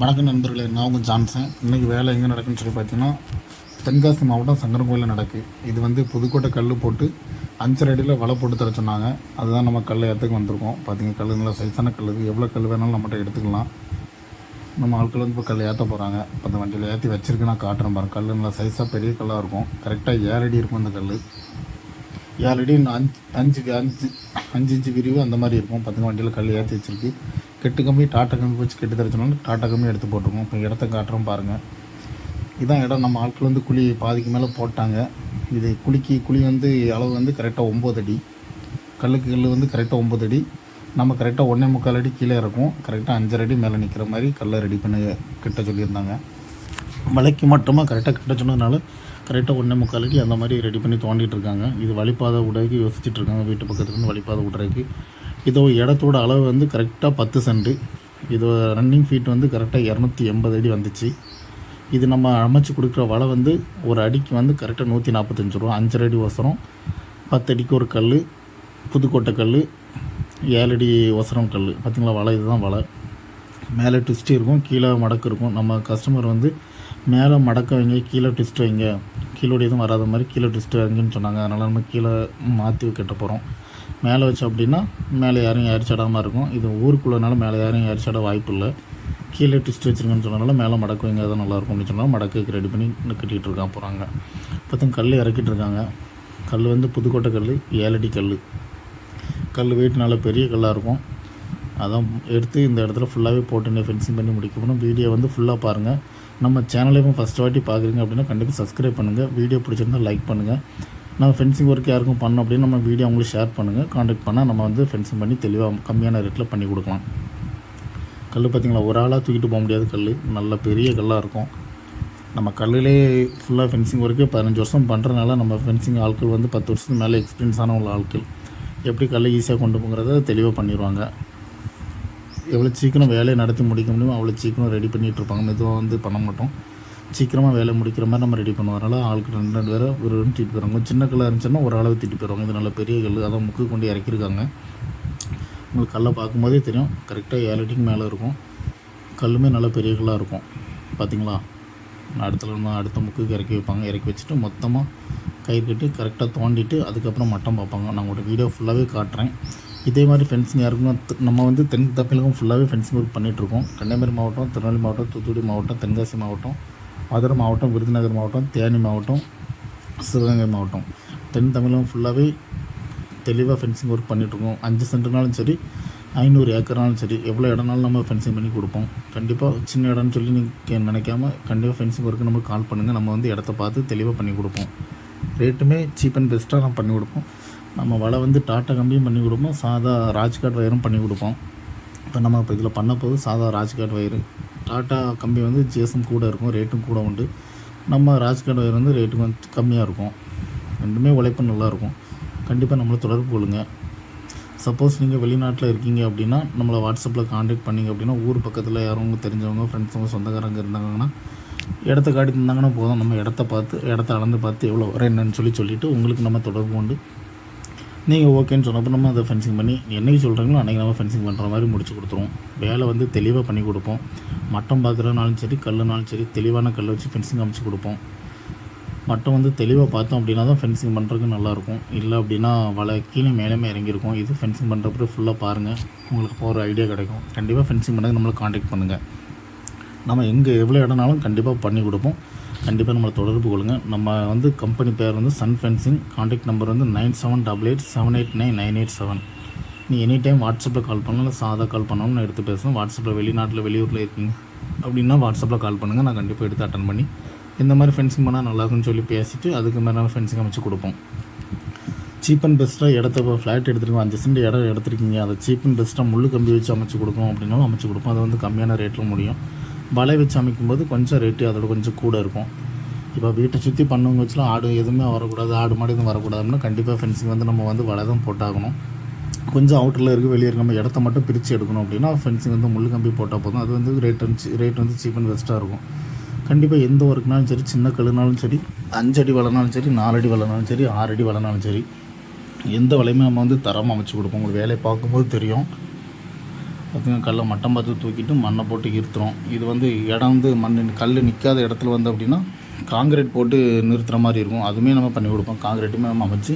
வணக்கம் நண்பர்களே நான் உங்கள் ஜான்சன். இன்றைக்கி வேலை எங்கே நடக்குன்னு சொல்லி பார்த்தீங்கன்னா தென்காசி மாவட்டம் சங்கரன் கோயிலில் நடக்கு. இது வந்து புதுக்கோட்டை கல் போட்டு அஞ்சரை அடியில் வலை போட்டு தர சொன்னாங்க. அதுதான் நம்ம கல் ஏற்றுக்கு வந்திருக்கோம். பார்த்தீங்க கல் நல்லா சைஸான கல் இது. எவ்வளோ கல் வேணாலும் நம்மகிட்ட எடுத்துக்கலாம். நம்ம ஆட்கள் வந்து இப்போ கல் ஏற்ற போகிறாங்க இப்போ அந்த வண்டியில் ஏற்றி வச்சிருக்கு நான் காட்டுறேன் பாருங்க. கல் நல்லா சைஸாக பெரிய கல்லாக இருக்கும். கரெக்டாக ஏழு அடி இருக்கும் அந்த கல் ஏழு அடி அஞ்சு அஞ்சு அஞ்சு அஞ்சு இன்ச்சு விரிவு அந்த மாதிரி இருக்கும். பத்து வண்டியில் கல் ஏற்றி வச்சிருக்கு. கெட்டு கம்பி டாட்டா கம்பி வச்சு கெட்டு தரச்சோன்னா டாட்டா கம்பி எடுத்து போட்டிருக்கோம். இப்போ இடத்த காட்டுறோம் பாருங்கள் இதான் இடம். நம்ம ஆட்கள் வந்து குழி பாதிக்கு மேலே போட்டாங்க. இது குழிக்கு குழி வந்து அளவு வந்து கரெக்டாக ஒம்பது அடி. கல்லுக்கு கல் வந்து கரெக்டாக ஒம்பது அடி. நம்ம கரெக்டாக ஒன்றே முக்கால் அடி கீழே இருக்கும். கரெக்டாக அஞ்சரை அடி மேலே நிற்கிற மாதிரி கல்லை ரெடி பண்ணி கிட்ட சொல்லியிருந்தாங்க. மலைக்கு மட்டுமா கரெக்டாக கிட்ட சொன்னதுனால கரெக்டாக ஒன்றே முக்கால் அடி அந்த மாதிரி ரெடி பண்ணி தோண்டிகிட்டு இருக்காங்க. இது வழிப்பாதை உடைக்கு யோசிச்சுட்டு இருக்காங்க. வீட்டு பக்கத்துலேருந்து வழிப்பாதை விடுறதுக்கு இதோ இடத்தோட அளவு வந்து கரெக்டாக பத்து சென்ட் இது ரன்னிங் ஃபீட் வந்து கரெக்டாக இரநூத்தி எண்பது அடி வந்துச்சு. இது நம்ம அமைச்சு கொடுக்குற வலை வந்து ஒரு அடிக்கு வந்து கரெக்டாக நூற்றி நாற்பத்தஞ்சு ரூபா அஞ்சரை அடி ஒசரம் பத்து அடிக்கு ஒரு கல் புதுக்கோட்டை கல் ஏழு அடி ஒசரம் கல் பார்த்திங்களா வலை இதுதான் வலை. மேலே ட்விஸ்ட் இருக்கும் கீழே மடக்கு இருக்கும். நம்ம கஸ்டமர் வந்து மேலே மடக்க வைங்க கீழே ட்விஸ்ட் வைங்க. கீழோட எதுவும் வராத மாதிரி கீழே ட்விஸ்ட் வைங்கன்னு சொன்னாங்க. அதனால் நம்ம கீழே மாற்றி கட்ட போகிறோம் மேலே வச்சோம் அப்படின்னா மேலே யாரும் ஏறிச்சடாமல் இருக்கும். இது ஊருக்குள்ளனால மேலே யாரும் ஏறிச்சட வாய்ப்பு இல்லை கீழே டிஸ்ட் வச்சுருக்கேன்னு சொன்னனால மேலே மடக்கு வைங்க தான் நல்லாயிருக்கும் அப்படின்னு சொன்னால் மடக்குக்கு ரெடி பண்ணி கட்டிகிட்டு இருக்கான் போகிறாங்க பார்த்தா கல் இறக்கிட்டு இருக்காங்க. கல் வந்து புதுக்கோட்டை கல் ஏழடி கல் கல் வீட்டுனால பெரிய கல்லாக இருக்கும். அதான் எடுத்து இந்த இடத்துல ஃபுல்லாகவே போட்டு ஃபென்சிங் பண்ணி முடிக்கணும் வீடியோ வந்து ஃபுல்லாக பாருங்கள் நம்ம சேனலையும் ஃபஸ்ட் வாட்டி பார்க்குறீங்க அப்படின்னா கண்டிப்பாக சப்ஸ்கிரைப் பண்ணுங்கள் வீடியோ பிடிச்சிருந்தா லைக் பண்ணுங்கள் நம்ம ஃபென்சிங் ஒர்க் யாருக்கும் பண்ணோம் அப்படின்னு நம்ம வீடியோ அவங்களுக்கு ஷேர் பண்ணுங்கள் காண்டாக்ட் பண்ணால் நம்ம வந்து ஃபென்சிங் பண்ணி தெளிவாக கம்மியான ரேட்டில் பண்ணி கொடுக்கலாம். கல் பார்த்திங்களா ஒரு ஆளாக தூக்கிட்டு போக முடியாத கல் நல்ல பெரிய கல்லாக இருக்கும். நம்ம கல்லிலே ஃபுல்லாக ஃபென்சிங் ஒர்க்கு பதினஞ்சு வருஷம் பண்ணுறனால நம்ம ஃபென்சிங் ஆட்கள் வந்து பத்து வருஷத்துக்கு மேலே எக்ஸ்பீரியன்ஸான உள்ள ஆட்கள். எப்படி கல்லை ஈஸியாக கொண்டு போங்கிறத தெளிவாக பண்ணிடுவாங்க எவ்வளோ சீக்கிரம் வேலையை நடத்தி முடிக்க முடியுமோ அவ்வளோ சீக்கிரம் ரெடி பண்ணிகிட்ருப்பாங்க மெதுவாக வந்து பண்ண மாட்டோம். சீக்கிரமாக வேலை முடிக்கிற மாதிரி நம்ம ரெடி பண்ணுவோம். அதனால் ஆளுக்கு ரெண்டு ரெண்டு பேரை ஒரு ரெண்டு திட்டு போயிடுவாங்க. சின்ன கல்லாக இருந்துச்சுன்னா ஒரு அளவு திட்டு போயிடுவாங்க. இது நல்ல பெரிய கல் அதான் முக்கு கொண்டு இறக்கியிருக்காங்க. உங்களுக்கு கல்லை பார்க்கும்போதே தெரியும். கரெக்டாக ஏழு அடிக்கு மேலே இருக்கும். கல்லுமே நல்ல பெரிய கல்லாக இருக்கும். பார்த்தீங்களா அடுத்த அடுத்த முக்குக்கு இறக்கி வைப்பாங்க. இறக்கி வச்சுட்டு மொத்தமாக கயிறு கட்டி கரெக்டாக தோண்டிட்டு அதுக்கப்புறம் மட்டம் பார்ப்பாங்க. நான் உங்களுக்கு வீடியோ ஃபுல்லாகவே காட்டுறேன். இதே மாதிரி ஃபென்சிங் யாருக்குன்னா நம்ம வந்து தென் தமிழகம் ஃபுல்லாகவே ஃபென்சிங் ஒர்க் பண்ணிகிட்ருக்கோம் கன்னியாகுமரி மாவட்டம் திருநெல்வேலி மாவட்டம் தூத்துக்குடி மாவட்டம் தென்காசி மாவட்டம். மதுரை மாவட்டம் விருதுநகர் மாவட்டம் தேனி மாவட்டம் சிவகங்கை மாவட்டம். தென் தமிழகம் ஃபுல்லாகவே தெளிவாக ஃபென்சிங் ஒர்க் பண்ணிகிட்ருக்கோம் அஞ்சு சென்ட்னாலும் சரி ஐநூறு ஏக்கர்னாலும் சரி எவ்வளோ இடம்னாலும் நம்ம ஃபென்சிங் பண்ணி கொடுப்போம். கண்டிப்பாக சின்ன இடம்னு சொல்லி நீங்கள் நினைக்காம கண்டிப்பாக ஃபென்சிங் ஒர்க்கு நம்ம கால் பண்ணுங்கள் நம்ம வந்து இடத்த பார்த்து தெளிவாக பண்ணி கொடுப்போம். ரேட்டுமே சீப் அண்ட் பெஸ்ட்டாக நம்ம பண்ணி கொடுப்போம். நம்ம வலை வந்து டாட்டா கம்பியும் பண்ணி கொடுப்போம். சாதா ராஜ்காட் வயரும் பண்ணி கொடுப்போம். இப்போ நம்ம இப்போ இதில் பண்ண போது சாதா ராஜ்காட் வயரு. டாட்டா கம்பி வந்து ஜிஎஸ்எம் கூட இருக்கும் ரேட்டும் கூட உண்டு. நம்ம ராஜ்காட் ஒயர் வந்து ரேட்டு கொஞ்சம் கம்மியாக இருக்கும். ரெண்டுமே உழைப்பு நல்லாயிருக்கும் கண்டிப்பாக நம்மளை தொடர்பு கொள்ளுங்கள் சப்போஸ் நீங்கள் வெளிநாட்டில் இருக்கீங்க அப்படின்னா நம்மளை வாட்ஸ்அப்பில் காண்டாக்ட் பண்ணீங்க அப்படின்னா ஊர் பக்கத்தில் யாரும் தெரிஞ்சவங்க ஃப்ரெண்ட்ஸுங்க சொந்தக்காரங்க இருந்தாங்கன்னா இடத்த காட்டி தந்தாங்கன்னா போதும். நம்ம இடத்த பார்த்து இடத்த அளந்து பார்த்து எவ்வளோ வர என்னன்னு சொல்லி சொல்லிவிட்டு உங்களுக்கு நம்ம தொடர்பு கொண்டு நீங்கள் ஓகேன்னு சொன்னப்போ நம்ம அதை ஃபென்சிங் பண்ணி என்னைக்கு சொல்கிறீங்களோ அன்றைக்கி நம்ம ஃபென்சிங் பண்ணுற மாதிரி முடிச்சு கொடுத்துருவோம். வேலை வந்து தெளிவாக பண்ணி கொடுப்போம். மட்டம் பார்க்குறனாலும் சரி கல்லுனாலும் சரி தெளிவான கல்லை வச்சு ஃபென்சிங் அமைச்சு கொடுப்போம். மட்டம் வந்து தெளிவாக பார்த்தோம் அப்படின்னா தான் ஃபென்சிங் பண்ணுறதுக்கு நல்லாயிருக்கும் இல்லை அப்படின்னா வலை கீழே மேலேயுமே இறங்கியிருக்கும். இது ஃபென்சிங் பண்ணுறப்ப ஃபுல்லாக பாருங்கள் உங்களுக்கு போகிற ஐடியா கிடைக்கும். கண்டிப்பாக ஃபென்சிங் பண்ணுறதுக்கு நம்மளை காண்டாக்ட் பண்ணுங்கள் நம்ம எங்கே எவ்வளோ இடம்னாலும் கண்டிப்பாக பண்ணி கொடுப்போம். கண்டிப்பாக நம்மளை தொடர்பு கொள்ளுங்கள் நம்ம வந்து கம்பெனி பேர் வந்து சன் ஃபென்சிங் காண்டாக்ட் நம்பர் வந்து nine seven double eight seven eight nine nine eight seven நீ எனி டைம் வாட்ஸ்அப்பில் கால் பண்ணலாம் இல்லை சாதா கால் பண்ணாலும் நான் எடுத்து பேசுவேன் வாட்ஸ்அப்பில் வெளிநாட்டில் வெளியூரில் இருக்கீங்க அப்படின்னா வாட்ஸ்அப்பில் கால் பண்ணுங்கள் நான் கண்டிப்பாக எடுத்து அட்டன் பண்ணி இந்த மாதிரி ஃபென்சிங் பண்ணால் நல்லாயிருக்குன்னு சொல்லி பேசிட்டு அதுக்கு மேலே நம்ம ஃபென்சிங் அமைச்சு கொடுப்போம். சீப் அண்ட் பெஸ்ட்டாக இடத்த இப்போ ஃப்ளாட் எடுத்துருக்கோம். அஞ்சு சென்ட் இடம் எடுத்துருக்கீங்க. அதை சீப் அண்ட் பெஸ்ட்டாக முள்ளு கம்பி வச்சு அமைச்சு கொடுக்கும் அப்படின்னாலும் அமைச்சு கொடுப்போம். அது வந்து கம்மியான ரேட்டில் முடியும். வலை வச்சு அமைக்கும்போது கொஞ்சம் ரேட்டு அதோட கொஞ்சம் கூட இருக்கும். இப்போ வீட்டை சுற்றி பண்ணவங்க வச்சுலாம் ஆடு எதுவுமே வரக்கூடாது ஆடு மாடு எதுவும் வரக்கூடாதுன்னா கண்டிப்பாக ஃபென்சிங் வந்து நம்ம வந்து வலை தான் போட்டாகணும். கொஞ்சம் அவுட்டரில் இருக்குது வெளியே இருக்க நம்ம இடத்த மட்டும் பிரித்து எடுக்கணும் அப்படின்னா ஃபென்சிங் வந்து முள்ளு கம்பி போட்டால் போதும். அது வந்து ரேட் வந்து ரேட் வந்து சீப் அண்ட் பெஸ்ட்டாக இருக்கும். கண்டிப்பாக எந்த ஒர்க்னாலும் சரி சின்ன கழுனாலும் சரி அஞ்சடி வலைனாலும் சரி நாலடி வளர்னாலும் சரி ஆறடி வளர்னாலும் சரி எந்த வலையுமே நம்ம வந்து தரமாக அமைச்சு கொடுப்போம். உங்களுக்கு வேலையை பார்க்கும்போது தெரியும். பார்த்தீங்கன்னா கல்லை மட்டம் பார்த்து தூக்கிட்டு மண்ணை போட்டு இருத்துறோம் இது வந்து இடம் வந்து மண் கல் நிற்காத இடத்துல வந்து அப்படின்னா காங்கிரீட் போட்டு நிறுத்துகிற மாதிரி இருக்கும். அதுவுமே நம்ம பண்ணி கொடுப்போம். காங்கிரீட்டுமே நம்ம அமைச்சு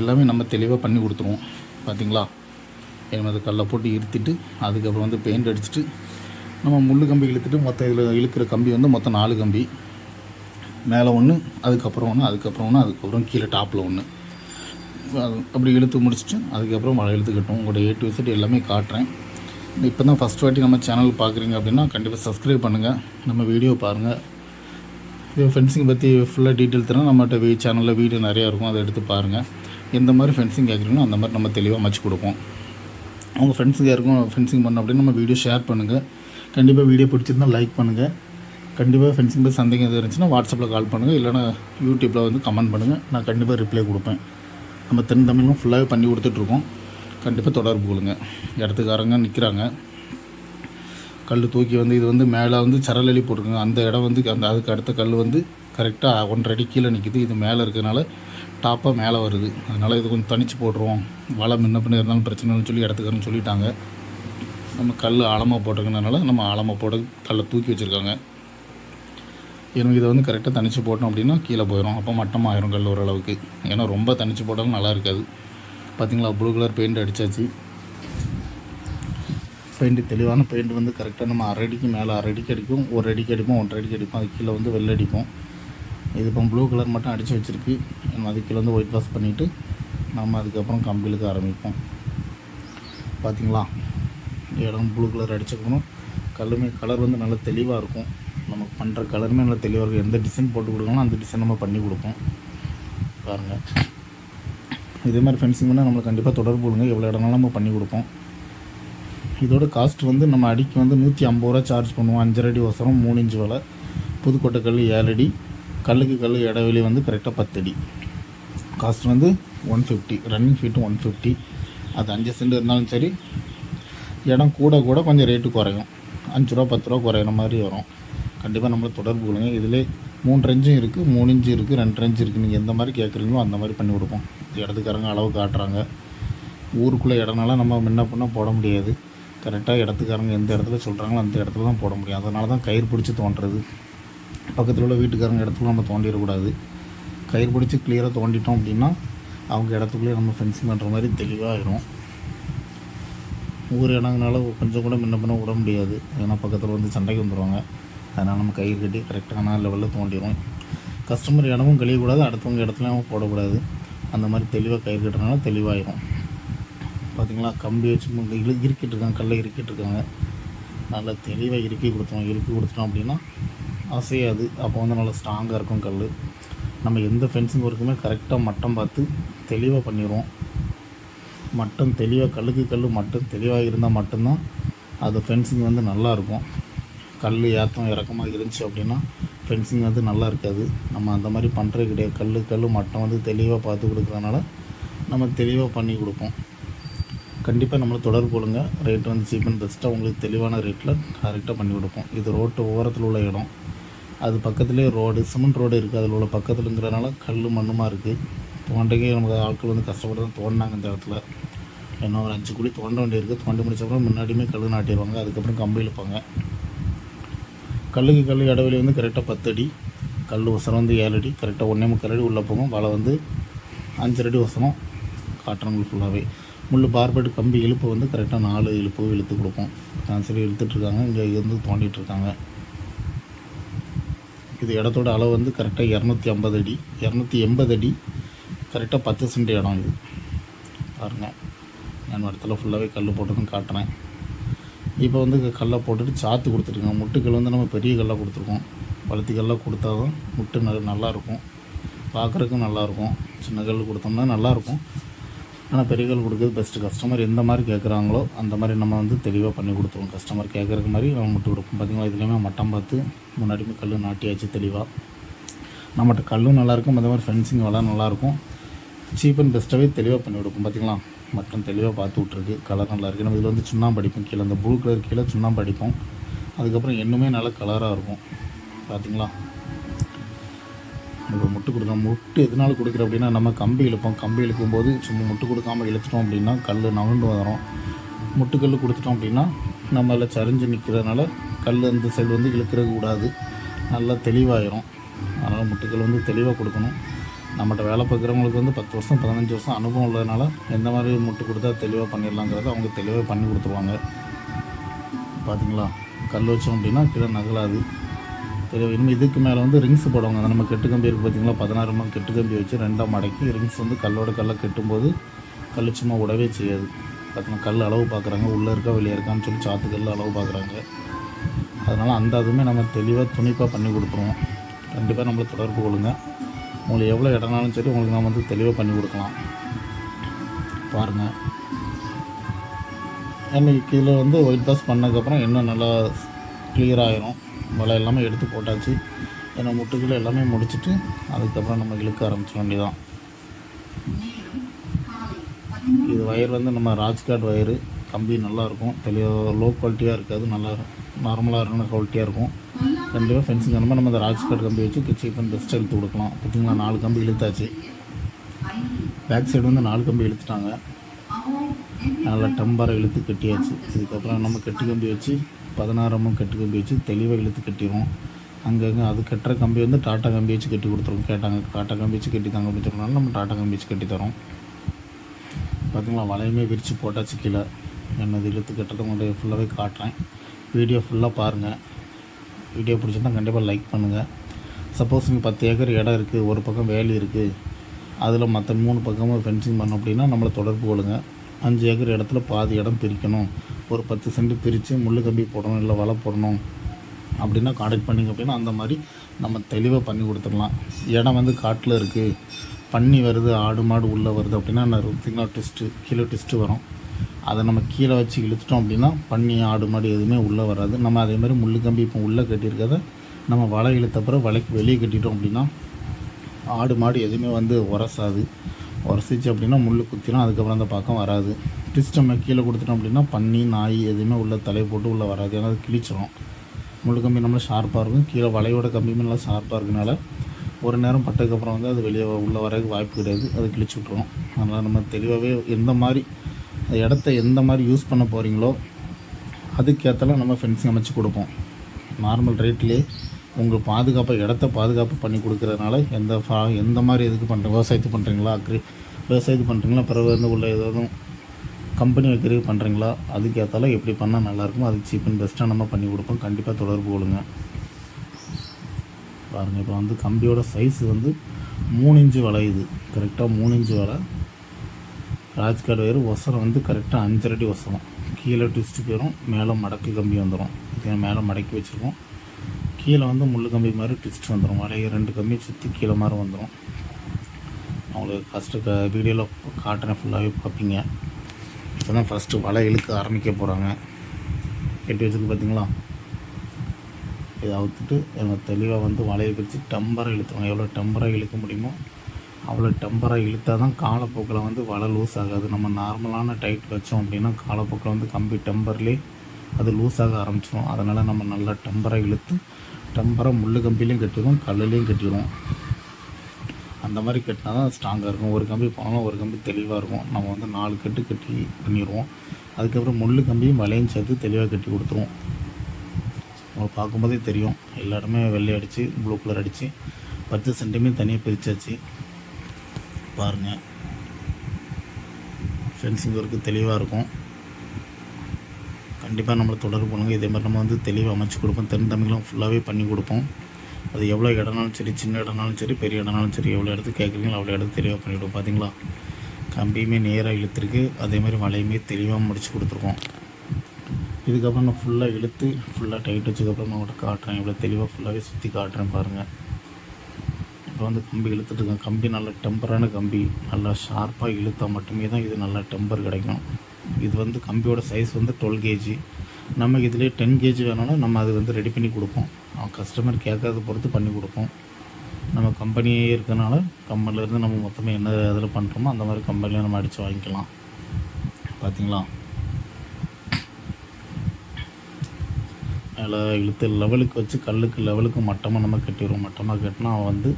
எல்லாமே நம்ம தெளிவாக பண்ணி கொடுத்துருவோம். பார்த்தீங்களா நம்ம அது கல்லை போட்டு இருத்திட்டு அதுக்கப்புறம் வந்து பெயிண்ட் அடிச்சுட்டு நம்ம முள் கம்பி இழுத்துட்டு மொத்தம் இதில் இழுக்கிற கம்பி வந்து மொத்தம் நாலு கம்பி. மேலே ஒன்று அதுக்கப்புறம் ஒன்று அதுக்கப்புறம் ஒன்று அதுக்கப்புறம் கீழே டாப்பில் ஒன்று அது அப்படி இழுத்து முடிச்சுட்டு அதுக்கப்புறம் மழை இழுத்து கட்டும் உங்களோட ஏ டு விசிட் எல்லாமே காட்டுறேன். இப்போ தான் ஃபஸ்ட் வாட்டி நம்ம சேனல் பார்க்குறீங்க அப்படின்னா கண்டிப்பாக சப்ஸ்கிரைப் பண்ணுங்கள் நம்ம வீடியோ பாருங்கள் இது ஃபென்சிங் பற்றி ஃபுல்லாக டீட்டெயில் தரேன். நம்மகிட்ட வீ சேனலில் வீடியோ நிறையா இருக்கும். அதை எடுத்து பாருங்கள் எந்த மாதிரி ஃபென்சிங் கேட்குறீங்களோ அந்த மாதிரி நம்ம தெளிவாக அமைச்சு கொடுப்போம். அவங்க ஃப்ரெண்ட்ஸுக்கு யாருக்கும் ஃபென்சிங் பண்ணணும் அப்படின்னு நம்ம வீடியோ ஷேர் பண்ணுங்கள் கண்டிப்பாக வீடியோ பிடிச்சிருந்தா லைக் பண்ணுங்கள் கண்டிப்பாக ஃபென்சிங் பற்றி சந்தேகம் எதுவும் இருந்துச்சுன்னா வாட்ஸ்அப்பில் கால் பண்ணுங்கள் இல்லைனா யூடியூப்பில் வந்து கமெண்ட் பண்ணுங்கள் நான் கண்டிப்பாக ரிப்ளை கொடுப்பேன். நம்ம தென் தமிழும் ஃபுல்லாகவே பண்ணி கொடுத்துட்ருக்கோம் கண்டிப்பாக தொடர்பு கொள்ளுங்க. இடத்துக்காரங்க நிற்கிறாங்க கல் தூக்கி வந்து இது வந்து மேலே வந்து சரலி போட்டிருக்காங்க. அந்த இடம் வந்து அந்த அதுக்கு அடுத்த கல் வந்து கரெக்டாக ஒன்றரை அடி கீழே நிற்கிது இது மேலே இருக்கிறதுனால டாப்பாக மேலே வருது. அதனால் இது கொஞ்சம் தனிச்சு போட்டுருவோம். வலை முன்ன பின்ன இருந்தாலும் பிரச்சனைன்னு சொல்லி இடத்துக்காரன்னு சொல்லிட்டாங்க. நம்ம கல் ஆழமாக போட்டிருக்கனால நம்ம ஆழமாக போட்டு கல்லை தூக்கி வச்சுருக்காங்க. எனக்கு இதை வந்து கரெக்டாக தனிச்சு போட்டோம் அப்படின்னா கீழே போயிடும் அப்போ மட்டமாக ஆயிரும் கல் ஓரளவுக்கு. ஏன்னா ரொம்ப தனிச்சு போட்டாலும் நல்லா இருக்காது. பார்த்தீங்களா ப்ளூ கலர் பெயிண்ட் அடித்தாச்சு பெயிண்ட் தெளிவான பெயிண்ட் வந்து கரெக்டாக நம்ம அரை அடிக்கு மேலே அரை அடிக்கு அடிக்கும் ஒரு அடிக்கு அடிப்போம் ஒன்றரை அடிக்கு அடிப்போம் அது கீழே வந்து வெள்ளை அடிப்போம். இது இப்போ ப்ளூ கலர் மட்டும் அடித்து வச்சுருக்கு. நம்ம அது கீழே வந்து ஒயிட் வாஷ் பண்ணிவிட்டு நம்ம அதுக்கப்புறம் கம்பிலுக்கு ஆரம்பிப்போம். பார்த்தீங்களா இடம் ப்ளூ கலர் அடிச்சுக்கணும். கல்லுமே கலர் வந்து நல்லா தெளிவாக இருக்கும். நமக்கு பண்ணுற கலருமே நல்லா தெளிவாக இருக்கும். எந்த டிசைன் போட்டு கொடுக்கணும் அந்த டிசைன் நம்ம பண்ணி கொடுப்போம். பாருங்கள் இதே மாதிரி ஃபென்சிங் பண்ணால் நம்மளுக்கு கண்டிப்பாக தொடர்பு கொடுங்க. எவ்வளோ இடம்னாலும் நம்ம பண்ணி கொடுப்போம். இதோட காஸ்ட் வந்து நம்ம அடிக்கு வந்து நூற்றி ஐம்பது ரூபா சார்ஜ் பண்ணுவோம். அஞ்சரை அடி ஒசரம் மூணு இன்ச்சு வலை புதுக்கோட்டை கல் ஏழு அடி கல்லுக்கு கல் இடைவெளி வந்து கரெக்டாக பத்து அடி. காஸ்ட் வந்து one fifty running feet one fifty அது அஞ்சு சென்ட் இருந்தாலும் சரி இடம் கூட கூட கொஞ்சம் ரேட்டு குறையும். அஞ்சு ரூபா பத்து ரூபா குறையிற மாதிரி வரும். கண்டிப்பாக நம்மளை தொடர்பு கொடுங்க. இதிலே மூணு இன்ச்சும் இருக்குது மூணு இன்ச்சு இருக்குது ரெண்டு இன்ச்சு இருக்குது நீங்கள் எந்த மாதிரி கேட்குறீங்களோ அந்த மாதிரி பண்ணி கொடுப்போம். இடத்துக்காரங்க அளவு காட்டுறாங்க. ஊருக்குள்ளே இடம்னால நம்ம முன்ன பண்ணால் போட முடியாது. கரெக்டாக இடத்துக்காரங்க எந்த இடத்துல சொல்கிறாங்களோ அந்த இடத்துல தான் போட முடியும். அதனால தான் கயிறு பிடிச்சி தோண்டுறது. பக்கத்தில் உள்ள வீட்டுக்காரங்க இடத்துல நம்ம தோண்டிடக்கூடாது கயிறு பிடிச்சி கிளியராக தோண்டிட்டோம் அப்படின்னா அவங்க இடத்துக்குள்ளேயே நம்ம ஃபென்சிங் பண்ணுற மாதிரி தெளிவாகிடும் ஊர் இடங்கனால கொஞ்சம் கூட முன்ன பண்ண விட முடியாது. ஏன்னா பக்கத்தில் வந்து சண்டைக்கு வந்துடுவாங்க அதனால் நம்ம கயிறு கட்டி கரெக்டான லெவலில் தோண்டிடும் கஸ்டமர் இடமும் கழியக்கூடாது அடுத்தவங்க இடத்துலையும் போடக்கூடாது. அந்த மாதிரி தெளிவாக கயிறு கட்டுறதுனால தெளிவாயிரும். பார்த்தீங்களா கம்பி வச்சு மு- இழு இறுக்கிட்டு இருக்காங்க கல்லை இறுக்கிட்டு இருக்காங்க. நல்லா தெளிவாக இறுக்கி கொடுத்தோம் இறுக்கி கொடுத்துட்டோம் அப்படின்னா அசையாது. அப்போ வந்து நல்லா ஸ்ட்ராங்காக இருக்கும் கல் நம்ம எந்த ஃபென்சிங் ஒர்க்குமே கரெக்டாக மட்டம் பார்த்து தெளிவாக பண்ணிடுவோம். மட்டம் தெளிவாக கல்லுக்கு கல் மட்டம் தெளிவாக இருந்தால் மட்டும்தான் அது ஃபென்சிங் வந்து நல்லாயிருக்கும் கல் ஏற்றம் இறக்கமாக இருந்துச்சு அப்படின்னா ஃபென்சிங் வந்து நல்லா இருக்காது. நம்ம அந்த மாதிரி பண்ணுறது கிடையாது. கல் கல் மட்டம் வந்து தெளிவாக பார்த்து கொடுக்குறதுனால நம்ம தெளிவாக பண்ணி கொடுப்போம். கண்டிப்பாக நம்மளை தொடர்பு கொள்ளுங்க. ரேட் வந்து சீப் அண்ட் பெஸ்ட்டாக உங்களுக்கு தெளிவான ரேட்டில் கரெக்டாக பண்ணி கொடுப்போம். இது ரோட்டு ஓரத்தில் உள்ள இடம். அது பக்கத்துலேயே ரோடு சிமெண்ட் ரோடு இருக்குது அதில் உள்ள பக்கத்துலங்கிறனால கல் மண்ணுமா இருக்குது தோண்டைக்கே நமக்கு ஆட்கள் வந்து கஷ்டப்பட்டு தான் தோண்டினாங்க இந்த இடத்துல. இன்னும் ஒரு அஞ்சு குழி தோண்ட வேண்டியிருக்கு. தோண்டி முடிச்சப்பறம் முன்னாடியுமே கல் நாட்டிடுவாங்க. அதுக்கப்புறம் கம்பி இழுப்பாங்க. கல்லுக்கு கல் இடைவெளி வந்து கரெக்டாக பத்து அடி. கல் உசரம் வந்து ஏழு அடி. கரெக்டாக ஒன்றே முக்கால் அடி உள்ளே போகும். வலை வந்து அஞ்சரை அடி உசரம் காட்டுறவங்களுக்கு ஃபுல்லாகவே முள் பார்பெட் கம்பி இழுப்பு வந்து கரெக்டாக நாலு இழுப்பு இழுத்து கொடுப்போம். நான் சரி இழுத்துட்ருக்காங்க இங்கே இருந்து தோண்டிட்டு இருக்காங்க. இது இடத்தோட அளவு வந்து கரெக்டாக இரநூத்தி ஐம்பது அடி. இரநூத்தி எண்பது அடி. கரெக்டாக பத்து சென்ட் இடம் இது. பாருங்கள் நான் இடத்துல ஃபுல்லாகவே கல் போட்டதும் காட்டுறேன். இப்போ வந்து கல்லை போட்டுட்டு சாத்து கொடுத்துருக்கோம். முட்டுக்கல் வந்து நம்ம பெரிய கல்லாக கொடுத்துருக்கோம். பழுத்தி கல்லாக கொடுத்தா தான் முட்டு ந நல்லாயிருக்கும். பார்க்குறதுக்கும் நல்லாயிருக்கும். சின்ன கல் கொடுத்தோம்னா நல்லாயிருக்கும். ஆனால் பெரிய கல் கொடுக்குறது பெஸ்ட்டு கஸ்டமர் எந்த மாதிரி கேட்குறாங்களோ அந்த மாதிரி நம்ம வந்து தெளிவாக பண்ணி கொடுத்துருவோம். கஸ்டமர் கேட்குறக்கு மாதிரி நம்ம முட்டு கொடுப்போம். பார்த்தீங்களா இதுலேயுமே மட்டம் பார்த்து முன்னாடியுமே கல் நாட்டியாச்சு தெளிவாக நம்மகிட்ட கல்லும் நல்லாயிருக்கும் அதே மாதிரி ஃபென்சிங் வளம் நல்லாயிருக்கும் சீப் அண்ட் பெஸ்ட்டாகவே தெளிவாக பண்ணி கொடுப்போம். பார்த்தீங்களா மக்கள் தெளிவாக பார்த்து விட்ருக்கு கலர் நல்லா இருக்குது நம்ம இதில் வந்து சுண்ணாம்பு அடிப்போம். கீழே அந்த ப்ளூ கலர் கீழே சுண்ணாம்பு அடிப்போம். அதுக்கப்புறம் இன்னுமே நல்ல கலராக இருக்கும். பார்த்தீங்களா இப்போ முட்டு கொடுக்கணும் முட்டு எதனால கொடுக்குற அப்படின்னா நம்ம கம்பி இழுப்போம். கம்பி இழுக்கும்போது சும்மா முட்டு கொடுக்காம இழுத்துட்டோம் அப்படின்னா கல் நகண்டு வரும். முட்டுக்கல் கொடுத்துட்டோம் அப்படின்னா நம்ம அதில் சரிஞ்சு நிற்கிறதுனால கல் அந்த சைடு வந்து இழுக்கிறது கூடாது. நல்லா தெளிவாயிரும். அதனால் முட்டுக்கல் வந்து தெளிவாக கொடுக்கணும். நம்மகிட்ட வேலை பார்க்குறவங்களுக்கு வந்து பத்து வருஷம் பதினஞ்சு வருஷம் அனுபவம் உள்ளதுனால எந்த மாதிரி முட்டு கொடுத்தா தெளிவாக பண்ணிடலாங்கிறத அவங்க தெளிவாக பண்ணி கொடுத்துருவாங்க. பார்த்தீங்களா கல் வச்சோம் அப்படின்னா கீழே நகலாது. தெளிவாக இனிமேல் இதுக்கு மேலே வந்து ரிங்ஸ் போடுவாங்க. அந்த நம்ம கெட்டு கம்பி இருக்குது பார்த்தீங்களா பதினாறு மணி கெட்டு கம்பி வச்சு ரெண்டாம் மடக்கி ரிங்ஸ் வந்து கல்லோட கல்லை கெட்டும்போது கல் சும்மா உடவே செய்யாது. பார்த்தீங்கன்னா கல் அளவு பார்க்குறாங்க உள்ளே இருக்கா வெளியே இருக்கான்னு சொல்லி சாத்து கல் அளவு பார்க்குறாங்க அதனால் அந்த அதுவுமே நம்ம தெளிவாக துணிப்பாக பண்ணி கொடுத்துருவோம். கண்டிப்பாக நம்மளை தொடர்பு கொள்ளுங்கள் உங்களுக்கு எவ்வளோ இடம்னாலும் சரி உங்களுக்கு நம்ம வந்து தெளிவாக பண்ணி கொடுக்கலாம். பாருங்கள் அன்றைக்கி கீழே வந்து ஒயிட் வாஷ் பண்ணதுக்கப்புறம் இன்னும் நல்லா clear ஆகிரும் வலை எல்லாமே எடுத்து போட்டாச்சு. ஏன்னா முட்டுக்கள் எல்லாமே முடிச்சுட்டு அதுக்கப்புறம் நம்ம இழுக்க ஆரம்பிச்சிட வேண்டியதான் இது வயர் வந்து நம்ம ராஜ்காட் ஒயரு கம்பி நல்லாயிருக்கும் தெளிவாக லோ குவாலிட்டியாக இருக்காது. நல்லா நார்மலாக இருக்கணும் குவாலிட்டியாக இருக்கும். கண்டிப்பாக ஃபென்சிங் அந்த மாதிரி நம்ம அந்த ராஜ்காட் கம்பி வச்சு கிச்சன் பண்ணி பெஸ்ட் கொடுக்கலாம். பார்த்தீங்களா நாலு கம்பி இழுத்தாச்சு. பேக் சைடு வந்து நாலு கம்பி இழுத்துட்டாங்க. நல்லா டம்பரை இழுத்து கட்டியாச்சு. இதுக்கப்புறம் நம்ம கெட்டு கம்பி வச்சு பதினாறமும் கெட்டு கம்பி வச்சு தெளிவாக இழுத்து கட்டிடுவோம். அங்கங்கே அது கட்டுற கம்பி வந்து டாட்டா கம்பி வச்சு கட்டி கொடுத்துருவோம். கேட்டாங்க டாட்டா கம்பி வச்சு கட்டி தாங்க அப்படின்னு சொன்னாலும் நம்ம டாட்டா கம்பி வச்சு கட்டி தரோம். பார்த்தீங்களா வலையுமே விரித்து போட்டாச்சு கீழே. என்னது இழுத்து கட்டுறது உங்களுக்கு ஃபுல்லாகவே காட்டுறேன். வீடியோ ஃபுல்லாக பாருங்கள் வீடியோ பிடிச்சிருந்தா கண்டிப்பாக லைக் பண்ணுங்கள் சப்போஸ் நீங்கள் பத்து ஏக்கர் இடம் இருக்குது ஒரு பக்கம் வேலி இருக்குது அதில் மற்ற மூணு பக்கமும் ஃபென்சிங் பண்ணோம் அப்படின்னா நம்மளை தொடர்பு கொள்ளுங்க. அஞ்சு ஏக்கர் இடத்துல பாதி இடம் பிரிக்கணும். ஒரு பத்து சென்ட் பிரித்து முள்ளு கம்பி போடணும் இல்லை வலை போடணும் அப்படின்னா காண்டாக்ட் பண்ணிங்க அப்படின்னா அந்த மாதிரி நம்ம தெளிவாக பண்ணி கொடுத்துடலாம். இடம் வந்து காட்டில் இருக்குது பன்னி வருது ஆடு மாடு உள்ளே வருது அப்படின்னா நான் சிக்னல் டெஸ்ட்டு கீழே டெஸ்ட்டு வரும். அதை நம்ம கீழே வச்சு இழுத்துட்டோம் அப்படின்னா பன்னி ஆடு மாடு எதுவுமே உள்ளே வராது. நம்ம அதே மாதிரி முள்ளு கம்பி இப்போ உள்ளே கட்டியிருக்கிறத நம்ம வலை இழுத்த பிறகு வலைக்கு வெளியே கட்டிட்டோம் அப்படின்னா ஆடு மாடு எதுவுமே வந்து உரசாது. உரசிச்சு அப்படின்னா முள் குத்திடும் அதுக்கப்புறம் அந்த பக்கம் வராது. டிஸ்ட் நம்ம கீழே கொடுத்துட்டோம் அப்படின்னா பன்னி நாய் எதுவுமே உள்ள தலையை போட்டு உள்ளே வராது. ஏன்னா அது கிழிச்சிரும். முள் கம்பி நம்மள ஷார்ப்பாக இருக்கும். கீழே வலையோட கம்பியுமே நல்லா ஷார்ப்பாக இருக்கனால ஒரு நேரம் பட்டதுக்கப்புறம் வந்து அது வெளியே உள்ளே வரதுக்கு வாய்ப்பு கிடையாது. அது கிழிச்சு விட்ருவோம் அதனால் நம்ம தெளிவாகவே எந்த மாதிரி அந்த இடத்த எந்த மாதிரி யூஸ் பண்ண போகிறீங்களோ அதுக்கேற்றலாம் நம்ம ஃபென்சிங் அமைச்சு கொடுப்போம். நார்மல் ரேட்லேயே உங்கள் பாதுகாப்பை இடத்த பாதுகாப்பு பண்ணி கொடுக்குறதுனால எந்த ஃபா எந்த மாதிரி இதுக்கு பண்ணுறீங்க விவசாயத்துக்கு பண்ணுறீங்களா அக்ரி விவசாயத்துக்கு பண்ணுறீங்களா பிறகு வந்து உள்ள ஏதாவது கம்பெனி வைக்கிறதுக்கு பண்ணுறீங்களா அதுக்கேற்றாலும் எப்படி பண்ணால் நல்லாயிருக்கும் அதுக்கு சீப் அண்ட் பெஸ்ட்டாக நம்ம பண்ணி கொடுப்போம். கண்டிப்பாக தொடர்பு கொள்ளுங்க. பாருங்கள் இப்போ வந்து கம்பியோட சைஸ் வந்து மூணு இன்ச்சு வளையுது. கரெக்டாக மூணு இன்ச்சு வலை. ராஜ்காட் வயிறு ஒசரம் வந்து கரெக்டாக அஞ்சரை ஒசரம். கீழே ட்விஸ்ட்டு போயிடும் மேலே மடக்கு கம்பி வந்துடும் இது மேலே மடக்கி வச்சுருக்கோம். கீழே வந்து முள் கம்பி மாதிரி ட்விஸ்ட் வந்துடும் வலையை ரெண்டு கம்பி சுற்றி கீழே மாதிரி வந்துடும் அவங்களுக்கு ஃபஸ்ட்டு க வீடியோவில் காட்டுறேன் ஃபுல்லாகவே பார்ப்பீங்க. இப்போ தான் ஃபஸ்ட்டு வலை இழுக்க ஆரம்பிக்க போகிறாங்க கட்டி வச்சுருக்கு பார்த்தீங்களா இதை அவுத்துட்டு தெளிவாக வந்து வலையை பிரித்து டம்பராக இழுத்துருவாங்க எவ்வளோ டம்பராக இழுக்க முடியுமோ அவ்வளோ டெம்பராக இழுத்தா தான் காலப்போக்கில் வந்து வலை லூஸ் ஆகாது. நம்ம நார்மலான டைட் வச்சோம் அப்படின்னா காலப்போக்கில் வந்து கம்பி டெம்பர்லேயே அது லூஸ் ஆக ஆரம்பிச்சிடும் அதனால் நம்ம நல்லா டெம்பராக இழுத்து டெம்பராக முள் கம்பிலையும் கட்டிடுவோம் கல்லுலேயும் கட்டிடுவோம். அந்த மாதிரி கட்டினா தான் ஸ்ட்ராங்காக இருக்கும். ஒரு கம்பி போனாலும் ஒரு கம்பி தெளிவாக இருக்கும். நம்ம வந்து நாலு கட்டு கட்டி பண்ணிடுவோம். அதுக்கப்புறம் முள்ளு கம்பியும் வலையும் சேர்த்து தெளிவாக கட்டி கொடுத்துருவோம். உங்களுக்கு பார்க்கும்போதே தெரியும். எல்லா இடமே வெள்ளை அடித்து ப்ளூ கலர் அடித்து பத்து சென்டிமீட்டர் தனியாக பிரித்தாச்சு பாருங்கள் ஃபென்சிங் ஒர்க்கு தெளிவாக இருக்கும். கண்டிப்பாக நம்மளை தொடர்பு பண்ணுங்கள் இதே மாதிரி நம்ம வந்து தெளிவாக அமைச்சு கொடுப்போம். தென்தமிழும் ஃபுல்லாகவே பண்ணி கொடுப்போம். அது எவ்வளோ இடம்னாலும் சரி சின்ன இடம்னாலும் சரி பெரிய இடம்னாலும் சரி எவ்வளோ இடத்துக்கு கேட்குறீங்களோ அவ்வளோ இடத்துக்கு தெளிவாக பண்ணிவிடுவோம் பார்த்தீங்களா கம்பியுமே நேராக இழுத்துருக்கு. அதே மாதிரி வலையுமே தெளிவாக முடிச்சு கொடுத்துருக்கோம். இதுக்கப்புறம் நான் ஃபுல்லாக இழுத்து ஃபுல்லாக டைட் வச்சதுக்கப்புறம் நான் உங்கள்கிட்ட காட்டுறேன். இவ்வளோ தெளிவாக ஃபுல்லாகவே சுற்றி காட்டுறேன் பாருங்கள் இப்போ வந்து கம்பி இழுத்துட்டுருக்கேன் கம்பி நல்ல டெம்பரான கம்பி. நல்லா ஷார்ப்பாக இழுத்தால் மட்டுமே தான் இது நல்லா டெம்பர் கிடைக்கும். இது வந்து கம்பியோட சைஸ் வந்து டுவெல் கேஜி நமக்கு இதுலேயே டென் கேஜி வேணாலும் நம்ம அது வந்து ரெடி பண்ணி கொடுப்போம். கஸ்டமர் கேட்கறத பொறுத்து பண்ணி கொடுப்போம். நம்ம கம்பெனியே இருக்கனால கம்பெனிலேருந்து நம்ம மொத்தமாக என்ன இதில் பண்ணுறோமோ அந்த மாதிரி கம்பெனியில் நம்ம அடித்து வாங்கிக்கலாம். பார்த்தீங்களா மேலே இழுத்து லெவலுக்கு வச்சு கல்லுக்கு லெவலுக்கு மட்டமாக நம்ம கட்டிடுவோம் மட்டமாக கட்டினா அவன் வந்து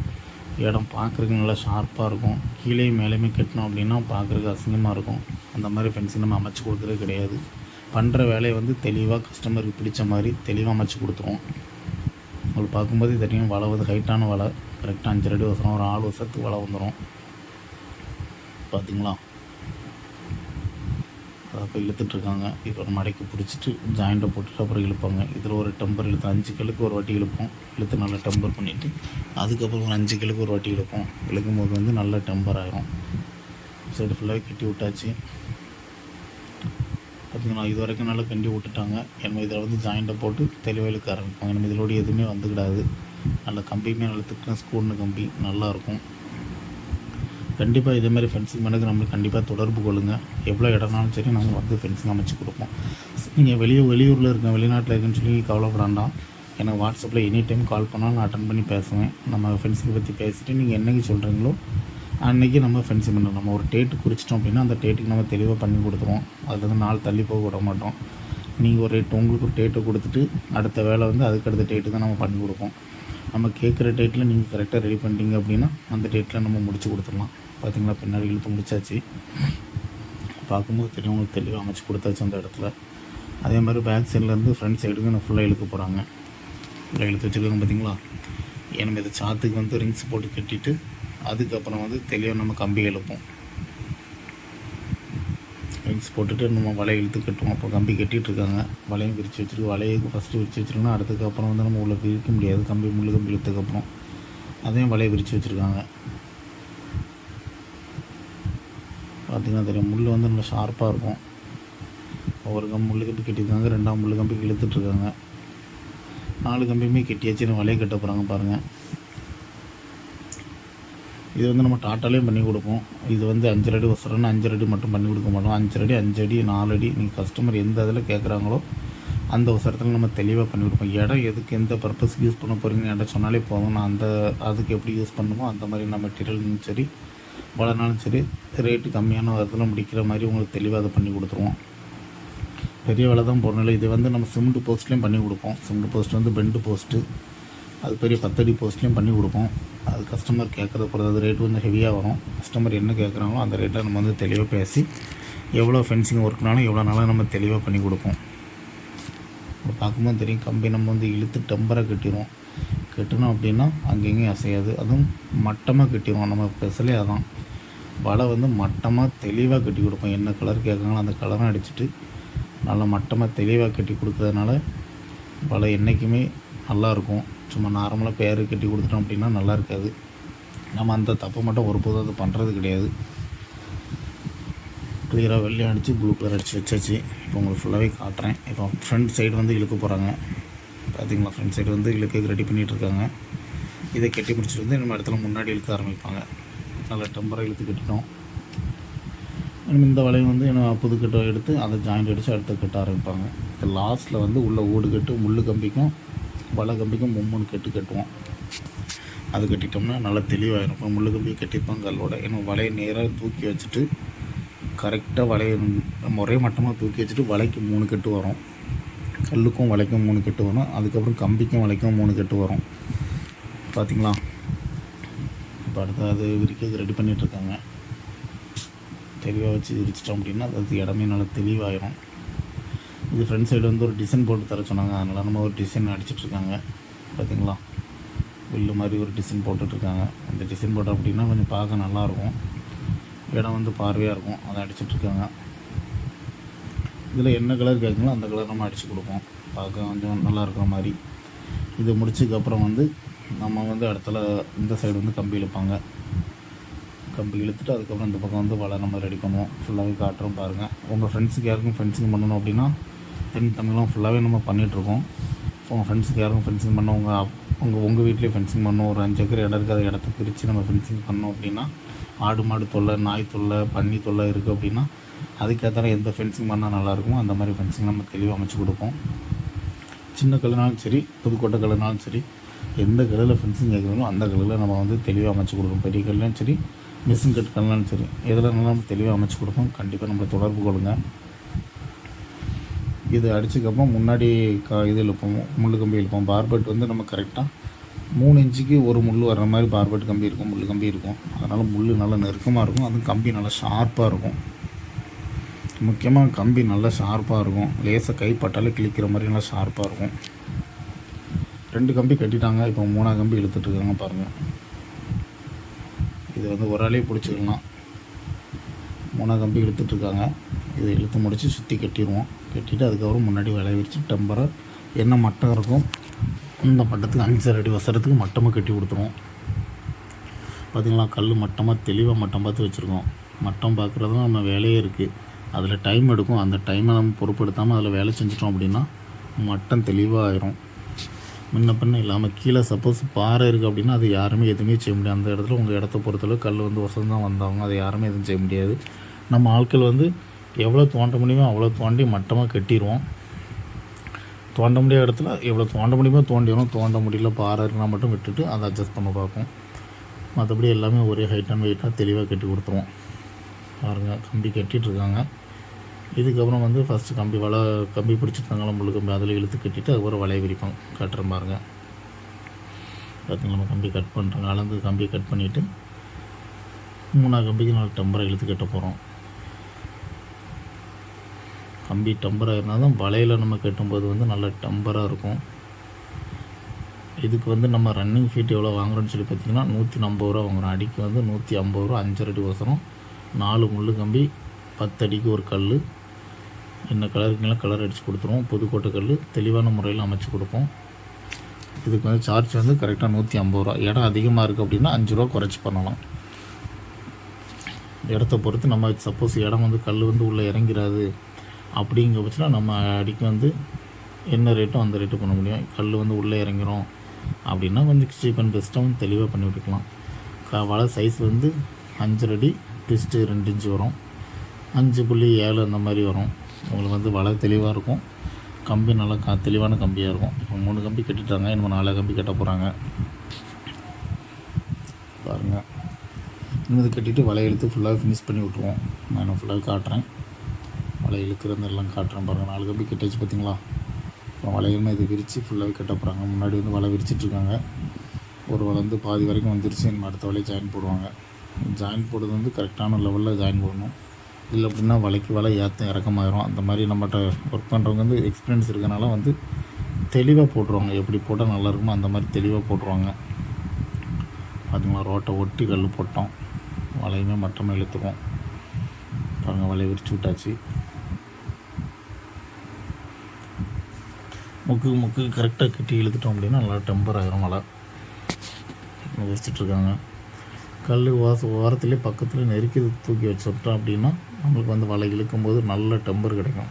இடம் பார்க்குறதுக்கு நல்லா ஷார்ப்பாக இருக்கும். கீழே மேலேயுமே கட்டினோம் அப்படின்னா பார்க்குறதுக்கு அசிங்கமாக இருக்கும். அந்த மாதிரி ஃபென்சிங் நம்ம அமைச்சு கொடுக்குறது கிடையாது. பண்ணுற வேலையை வந்து தெளிவாக கஸ்டமருக்கு பிடிச்ச மாதிரி தெளிவாக அமைச்சு கொடுத்துருவோம். உங்களுக்கு பார்க்கும்போது தெரியும் வலை வந்து ஹைட்டான வலை. கரெக்டாக அஞ்சு அடி வசரம் ஒரு ஆள் வருஷத்துக்கு வலை வந்துடும் பார்த்தீங்களா அதை இழுத்துட்டு இழுத்துட்ருக்காங்க இப்போ ஒரு மடைக்கு பிடிச்சிட்டு ஜாயிண்ட்டை போட்டுட்டு அப்புறம் இழுப்பாங்க. இதில் ஒரு டம்பர் இழுத்து அஞ்சு கிழக்கு ஒரு வாட்டி இழுப்போம். இழுத்து நல்லா டம்பர் பண்ணிவிட்டு அதுக்கப்புறம் ஒரு அஞ்சு கிழக்கு ஒரு வாட்டி இழுப்போம். இழுக்கும் போது வந்து நல்லா டம்பர் ஆகிரும் சைடு ஃபுல்லாகவே கட்டி விட்டாச்சு. பார்த்தீங்களா இது வரைக்கும் நல்லா கண்டி விட்டுட்டாங்க. நம்ம இதில் வந்து ஜாயிண்ட்டை போட்டு தெளிவாக இழுக்க ஆரம்பிப்பாங்க. நம்ம இதோட எதுவுமே வந்துக்கிடாது. நல்ல கம்பியுமே நல்ல திட்டம் கூடின கம்பி. நல்லாயிருக்கும் கண்டிப்பாக இதே மாதிரி ஃபென்சிங் பண்ணுறது நம்மளுக்கு கண்டிப்பாக தொடர்பு கொள்ளுங்கள் எவ்வளோ இடம்னாலும் சரி நாங்கள் வந்து ஃபென்சிங் அமைச்சு கொடுப்போம். நீங்கள் வெளியே வெளியூரில் இருக்க வெளிநாட்டில் இருக்குன்னு சொல்லி கவலைப்பட வேண்டாம். எனக்கு வாட்ஸ்அப்பில் எனி டைம் கால் பண்ணாலும் நான் அட்டன் பண்ணி பேசுவேன். நம்ம ஃபென்சிங் பற்றி பேசிவிட்டு நீங்கள் என்னைக்கு சொல்கிறீங்களோ அன்றைக்கி நம்ம ஃபென்சிங் பண்ணுறோம் நம்ம ஒரு டேட்டு குறிச்சிட்டோம் அப்படின்னா அந்த டேட்டுக்கு நம்ம தெளிவாக பண்ணி கொடுத்துருவோம். அதில் வந்து நாள் தள்ளி போக விட மாட்டோம். நீங்கள் ஒரு ரேட் உங்களுக்கு ஒரு டேட்டை கொடுத்துட்டு அடுத்த வேலை வந்து அதுக்கு அடுத்த டேட்டு தான் நம்ம பண்ணி கொடுப்போம். நம்ம கேட்குற டேட்டில் நீங்கள் கரெக்டாக ரெடி பண்ணிட்டீங்க அப்படின்னா அந்த டேட்டில் நம்ம முடிச்சு கொடுத்துடலாம். பார்த்தீங்களா பின்னாடி இழுத்து முடிச்சாச்சு. பார்க்கும்போது தெரியவங்களுக்கு உங்களுக்கு தெளிவாக அமைச்சு கொடுத்தாச்சு அந்த இடத்துல. அதே மாதிரி பேக் சைட்லேருந்து ஃப்ரண்ட் சைடுக்கு நான் ஃபுல்லாக இழுக்க போகிறாங்க ஃபுல்லாக இழுத்து வச்சுருக்காங்க பார்த்தீங்களா? ஏன்னா இது சாத்துக்கு வந்து ரிங்ஸ் போட்டு கட்டிட்டு அதுக்கப்புறம் வந்து தெளிவாக நம்ம கம்பி இழுப்போம். ரிங்ஸ் போட்டுட்டு நம்ம வலையை இழுத்து கட்டுவோம். அப்போ கம்பி கட்டிகிட்டு இருக்காங்க. வலையும் பிரித்து வச்சுருக்கு. வலையை ஃபஸ்ட்டு விரித்து வச்சுருக்கோம்னா அடுத்ததுக்கப்புறம் வந்து நம்ம உள்ளே பிரிக்க முடியாது. கம்பி முள்ளு கம்பி இழுத்ததுக்கப்புறம் அதையும் வலையை பிரித்து வச்சுருக்காங்க. பார்த்திங்கன்னா தெரியும். முள் வந்து நல்லா ஷார்ப்பாக இருக்கும். ஒவ்வொரு கம்பு முள் கம்பி கட்டியிருக்காங்க. ரெண்டாம் முள் கம்பி இழுத்துட்ருக்காங்க. நாலு கம்பியுமே கட்டியாச்சு. வலையை கட்ட போகிறாங்க பாருங்கள் இது வந்து நம்ம டாட்டாலேயும் பண்ணி கொடுப்போம். இது வந்து அஞ்சரை அடி ஒசரன்னு அஞ்சரை அடி மட்டும் பண்ணி கொடுக்க மாட்டோம். அஞ்சரை அடி அஞ்சு அடி நாலு அடி. நீங்கள் கஸ்டமர் எந்த இதில் கேட்குறாங்களோ அந்த ஒசரத்தில் நம்ம தெளிவாக பண்ணி கொடுப்போம். இடம் எதுக்கு எந்த பர்பஸ்க்கு யூஸ் பண்ண போகிறீங்க இடம் சொன்னாலே போதும். நான் அந்த அதுக்கு எப்படி யூஸ் பண்ணுமோ அந்த மாதிரி நம்ம மெட்டீரியலும் சரி வளர்னாலும் சரி ரேட்டு கம்மியான வரத்தில் முடிக்கிற மாதிரி உங்களுக்கு தெளிவாக அதை பண்ணி கொடுத்துருவோம். பெரிய வேலை தான் போடணும் இது வந்து நம்ம சிமெண்ட் போஸ்ட்லேயும் பண்ணி கொடுப்போம். சிமெண்ட் போஸ்ட் வந்து பெண்டு போஸ்ட்டு அது பெரிய பத்தடி போஸ்ட்லேயும் பண்ணி கொடுப்போம். அது கஸ்டமர் கேட்குறத பொறுத்து அது ரேட் வந்து ஹெவியாக வரும். கஸ்டமர் என்ன கேட்குறாங்களோ அந்த ரேட்டில் நம்ம வந்து தெளிவாக பேசி எவ்வளோ ஃபென்சிங் ஒர்க்னாலும் எவ்வளோ நாளாக நம்ம தெளிவாக பண்ணி கொடுப்போம். பார்க்கும்போது தெரியும் கம்பி நம்ம வந்து இழுத்து டெம்பராக கட்டிடுவோம். கட்டினோம் அப்படின்னா அங்கங்கேயும் அசையாது. அதுவும் மட்டமாக கட்டிடுவோம். நம்ம ஸ்பெஷலே அதான். வலை வந்து மட்டமாக தெளிவாக கட்டி கொடுப்போம் என்ன கலர் கேட்குறாங்களோ அந்த கலரும் அடிச்சுட்டு நல்லா மட்டமாக தெளிவாக கட்டி கொடுக்கறதுனால வலை என்றைக்குமே நல்லாயிருக்கும் சும்மா நார்மலாக பேர் கட்டி கொடுத்துட்டோம் அப்படின்னா நல்லா இருக்காது. நம்ம அந்த தப்பை மட்டும் ஒருபோதும் அது பண்ணுறது கிடையாது. கிளியராக வெள்ளையும் அடித்து ப்ளூ கலர் அடித்து வச்சாச்சு. இப்போ உங்களுக்கு ஃபுல்லாகவே காட்டுறேன். இப்போ ஃப்ரண்ட் சைடு வந்து இழுக்க போகிறாங்க பார்த்தீங்களா ஃப்ரண்ட் சைடு வந்து இழுக்க ரெடி பண்ணிகிட்ருக்காங்க இதை கட்டி முடிச்சுட்டு வந்து நம்ம இடத்துல முன்னாடி இழுக்க ஆரம்பிப்பாங்க. நல்ல டெம்பரை இழுத்து கட்டிட்டோம். இந்த வலையை வந்து என்ன புது கட்டை எடுத்து அதை ஜாயிண்ட் அடித்து அடுத்த கட்ட ஆரம்பிப்பாங்க. இப்போ லாஸ்ட்டில் வந்து உள்ள ஓடு கட்டு முள்ளு கம்பிக்கும் வலை கம்பிக்கும் மும்மூணு கட்டு கட்டுவோம். அது கட்டிட்டோம்னா நல்லா தெளிவாக இப்போ முள்ளு கம்பி கட்டியிருப்பாங்க கல்லோட. ஏன்னா வலையை நேராக தூக்கி வச்சுட்டு கரெக்டாக வலையை ஒரே மட்டமாக தூக்கி வச்சுட்டு வலைக்கு மூணு கட்டு வரும். கல்லுக்கும் வலைக்கும் மூணு கட்டு வரும். அதுக்கப்புறம் கம்பிக்கும் வலைக்கும் மூணு கட்டு வரும். பார்த்திங்களா இப்போ அடுத்து அது விரிக்க ரெடி பண்ணிகிட்ருக்காங்க தெளிவாக வச்சு விரிச்சிட்டோம் அப்படின்னா அது இடமே நல்லா தெளிவாயிரும். இது ஃப்ரண்ட் சைடு வந்து ஒரு டிசைன் போட்டு தர சொன்னாங்க. அதனால் நம்ம ஒரு டிசைன் அடிச்சிட்ருக்காங்க. பார்த்தீங்களா வில்லு மாதிரி ஒரு டிசைன் போட்டுட்ருக்காங்க. அந்த டிசைன் போட்டோம் அப்படின்னா கொஞ்சம் பார்க்க நல்லாயிருக்கும். இடம் வந்து பார்வையாக இருக்கும். அதை அடிச்சிட்ருக்காங்க. இதில் என்ன கலர் கேட்குங்களோ அந்த கலர் நம்ம அடித்து கொடுப்போம். பார்க்க கொஞ்சம் நல்லா இருக்கிற மாதிரி. இது முடிச்சதுக்கப்புறம் வந்து நம்ம வந்து இடத்துல இந்த சைடு வந்து கம்பி இழுப்பாங்க. கம்பி இழுத்துட்டு அதுக்கப்புறம் இந்த பக்கம் வந்து வலை நம்ம ரெடி பண்ணுவோம். ஃபுல்லாகவே காட்டுறோம் பாருங்கள் உங்கள் ஃப்ரெண்ட்ஸுக்கு யாருக்கும் ஃபென்சிங் பண்ணணும் அப்படின்னா தென் தமிழும் ஃபுல்லாகவே நம்ம பண்ணிகிட்ருக்கோம் உங்கள் ஃப்ரெண்ட்ஸுக்கு யாருக்கும் ஃபென்சிங் பண்ண உங்கள் உங்கள் உங்கள் வீட்லேயே ஃபென்சிங் பண்ணணும். ஒரு அஞ்சு ஏக்கர் இடம் இருக்காத இடத்த பிரித்து நம்ம ஃபென்சிங் பண்ணோம் அப்படின்னா ஆடு மாடு தொல்லை நாய் தொல்லை பன்னி தொல்லை இருக்குது அப்படின்னா அதுக்கேற்ற எந்த ஃபென்சிங் பண்ணால் நல்லாயிருக்குமோ அந்த மாதிரி ஃபென்சிங் நம்ம தெளிவாக அமைச்சு கொடுப்போம். சின்ன கல்லுனாலும் சரி புதுக்கோட்டை கல்லுனாலும் சரி எந்த கல்லில் ஃபென்சிங் கேட்குறோமோ அந்த கல்லில் நம்ம வந்து தெளிவாக அமைச்சு கொடுப்போம் பெரிய கல்லும் சரி மிஷின் கட் கல்லாம் சரி. எதில் நம்ம தெளிவாக அமைச்சு கொடுப்போம். கண்டிப்பாக நம்மளை தொடர்பு கொள்ளுங்க. இது அடிச்சதுக்கப்புறம் முன்னாடி க இது இழுப்போம். முள் கம்பி இழுப்போம். பார்பெட் வந்து நம்ம கரெக்டாக மூணு இன்ச்சுக்கு ஒரு முள் வர்ற மாதிரி பார்பெட் கம்பி இருக்கும். முள் கம்பி இருக்கும். அதனால் முள் நல்லா நெருக்கமாக இருக்கும். அதுவும் கம்பி நல்லா ஷார்ப்பாக இருக்கும். முக்கியமாக கம்பி நல்லா ஷார்ப்பாக இருக்கும். லேசாக கைப்பட்டாலே கிழிக்கிற மாதிரி நல்லா ஷார்ப்பாக இருக்கும். ரெண்டு கம்பி கட்டிட்டாங்க. இப்போ மூணாவது கம்பி இழுத்துட்டு இருக்காங்க பாருங்கள் இது வந்து ஒரு ஆளே பிடிச்சிக்கலாம். மூணாவது கம்பி இழுத்துட்ருக்காங்க இதை இழுத்து முடித்து சுற்றி கட்டிடுவோம். கட்டிட்டு அதுக்கப்புறம் முன்னாடி விளைய வச்சு டெம்பராக என்ன மட்டம் இருக்கும் அந்த மட்டத்துக்கு அஞ்சு அடி வசரத்துக்கு மட்டமாக கட்டி கொடுத்துருவோம். பார்த்திங்களா கல் மட்டமாக தெளிவாக மட்டம் பார்த்து வச்சுருக்கோம். மட்டம் பார்க்குறதும் நம்ம வேலையே இருக்குது அதில் டைம் எடுக்கும். அந்த டைமை நம்ம பொருட்படுத்தாமல் அதில் வேலை செஞ்சிட்டோம் அப்படின்னா மட்டம் தெளிவாக ஆயிரும். முன்ன பின்ன இல்லாமல் கீழே சப்போஸ் பாறை இருக்குது அப்படின்னா அது யாருமே எதுவுமே செய்ய முடியாது. அந்த இடத்துல உங்கள் இடத்த பொறுத்தளவு கல் வந்து வசம் தான் வந்தாங்க அதை யாருமே எதுவும் செய்ய முடியாது. நம்ம ஆட்கள் வந்து எவ்வளோ தோண்ட முடியுமோ அவ்வளோ தோண்டி மட்டமாக கட்டிடுவோம். தோண்ட முடியாத இடத்துல எவ்வளோ தோண்ட முடியுமோ தோண்டிடும் தோண்ட முடியல பாறை இருக்குன்னா மட்டும் விட்டுட்டு அதை அட்ஜஸ்ட் பண்ண பார்ப்போம். மற்றபடி எல்லாமே ஒரே ஹைட் அண்ட் வெயிட்டாக தெளிவாக கட்டி கொடுத்துருவோம். பாருங்கள் கம்பி கட்டிகிட்ருக்காங்க இருக்காங்க. இதுக்கப்புறம் வந்து ஃபஸ்ட்டு கம்பி வலை கம்பி பிடிச்சிருக்காங்களா முள்ளு கம்பி அதில் இழுத்து கட்டிட்டு அதுக்கப்புறம் வலையை விரிப்போம். கட்டுற பாருங்க. பார்த்திங்களா நம்ம கம்பி கட் பண்ணுறோம் அளந்து கம்பி கட் பண்ணிவிட்டு மூணாவது கம்பிக்கு நாலு டம்பரை இழுத்து கட்ட போகிறோம் கம்பி டம்பராக இருந்தால் தான் வலையில் நம்ம கட்டும்போது வந்து நல்ல டம்பராக இருக்கும். இதுக்கு வந்து நம்ம ரன்னிங் ஃபீட் எவ்வளோ வாங்குறோம்னு சொல்லி பார்த்தீங்கன்னா நூற்றி ஐம்பது ரூபா வாங்குறோம். அடிக்கு வந்து நூற்றி ஐம்பது ரூபா அஞ்சரை அடி வசரம் நாலு முள்ளு கம்பி பத்து அடிக்கு ஒரு கல் என்ன கலருக்குலாம் கலர் அடித்து கொடுத்துருவோம். புதுக்கோட்டை கல் தெளிவான முறையில் அமைச்சு கொடுப்போம். இதுக்கு வந்து சார்ஜ் வந்து கரெக்டாக நூற்றி ஐம்பது ரூபா. இடம் அதிகமாக இருக்குது அப்படின்னா அஞ்சு ரூபா குறைச்சி பண்ணலாம். இடத்த பொறுத்து நம்ம சப்போஸ் இடம் வந்து கல் வந்து உள்ளே இறங்கிறாது அப்படிங்கிற பட்சத்தில் நம்ம அடிக்கு வந்து என்ன ரேட்டோ அந்த ரேட்டு பண்ண முடியும். கல் வந்து உள்ளே இறங்கிறோம் அப்படின்னா கொஞ்சம் சீப் அண்ட் பெஸ்ட்டாக வந்து தெளிவாக பண்ணி விட்டுக்கலாம். க வலை சைஸ் வந்து அஞ்சரை அடி ட்விஸ்ட்டு ரெண்டு இன்ச்சு வரும். அஞ்சு புள்ளி ஏழு அந்த மாதிரி வரும். உங்களுக்கு வந்து வலை தெளிவாக இருக்கும். கம்பி நல்லா கா தெளிவான கம்பியாக இருக்கும். இப்போ மூணு கம்பி கட்டிட்டாங்க. இன்னும் நாலு கம்பி கட்ட போகிறாங்க பாருங்கள் இன்னும் இது கட்டிட்டு வலை இழுத்து ஃபுல்லாக ஃபினிஷ் பண்ணி விட்ருவோம் நான் இன்னும் ஃபுல்லாக காட்டுறேன். வலை இழுக்கிறது எல்லாம் காட்டுறேன் பாருங்கள் நாலு கம்பி கட்டிச்சு பார்த்தீங்களா இப்போ வலையுமே இது விரித்து ஃபுல்லாகவே கட்ட போகிறாங்க முன்னாடி வந்து வலை விரிச்சிட்ருக்காங்க ஒரு வலை வந்து பாதி வரைக்கும் வந்துருச்சு. நம்ம அடுத்த வலையை ஜாயின் போடுவாங்க. ஜாயின் போடுறது வந்து கரெக்டான லெவலில் ஜாயின் போடணும் இல்லை அப்படின்னா வலைக்கு வலை ஏற்ற இறக்கமாயிரும். அந்த மாதிரி நம்மகிட்ட ஒர்க் பண்ணுறவங்க வந்து எக்ஸ்பீரியன்ஸ் இருக்கனால வந்து தெளிவாக போட்டுருவாங்க. எப்படி போட்டால் நல்லா இருக்குமோ அந்த மாதிரி தெளிவாக போட்டுருவாங்க. பார்த்திங்களா ரோட்டை ஒட்டி கல் போட்டோம். வலையுமே மட்டமாக இழுத்துக்கும் பாருங்கள் வலையை விரிச்சு விட்டாச்சு. முக்கு முக்கு கரெக்டாக கட்டி இழுத்துட்டோம் அப்படின்னா நல்லா டெம்பர் ஆகிரும் மழை. விரிச்சிட்ருக்காங்க கல் வாச ஓரத்துலேயே பக்கத்தில் நெருக்கி தூக்கி வச்சுட்டோம் அப்படின்னா நம்மளுக்கு வந்து வலை இழுக்கும்போது நல்ல டெம்பர் கிடைக்கும்.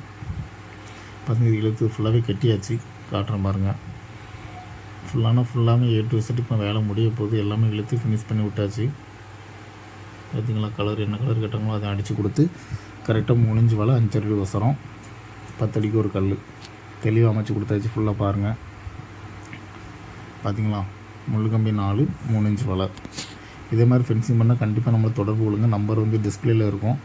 பாருங்க இழுத்து ஃபுல்லாகவே கட்டியாச்சு. காட்டுறேன் பாருங்கள் ஃபுல்லான ஃபுல்லாமே ஏ டு செட் இப்போ வேலை முடிய போகுது எல்லாமே இழுத்து ஃபினிஷ் பண்ணி விட்டாச்சு. பார்த்தீங்களா கலர் என்ன கலர் கேட்டாங்களோ அதை அடித்து கொடுத்து கரெக்டாக முடிஞ்சு வலை அஞ்சடி வசரம் பத்தடிக்கு ஒரு கல் தெளிவாக அமைச்சு கொடுத்தாச்சு ஃபுல்லாக பாருங்கள் பார்த்தீங்களா முள்ளு கம்பி நாலு மூணு இன்ச் வலை. இதே மாதிரி ஃபென்சிங் பண்ணால் கண்டிப்பாக நம்மளை தொடர்பு கொள்ளுங்கள் நம்பர் வந்து டிஸ்பிளேயில் இருக்கும்.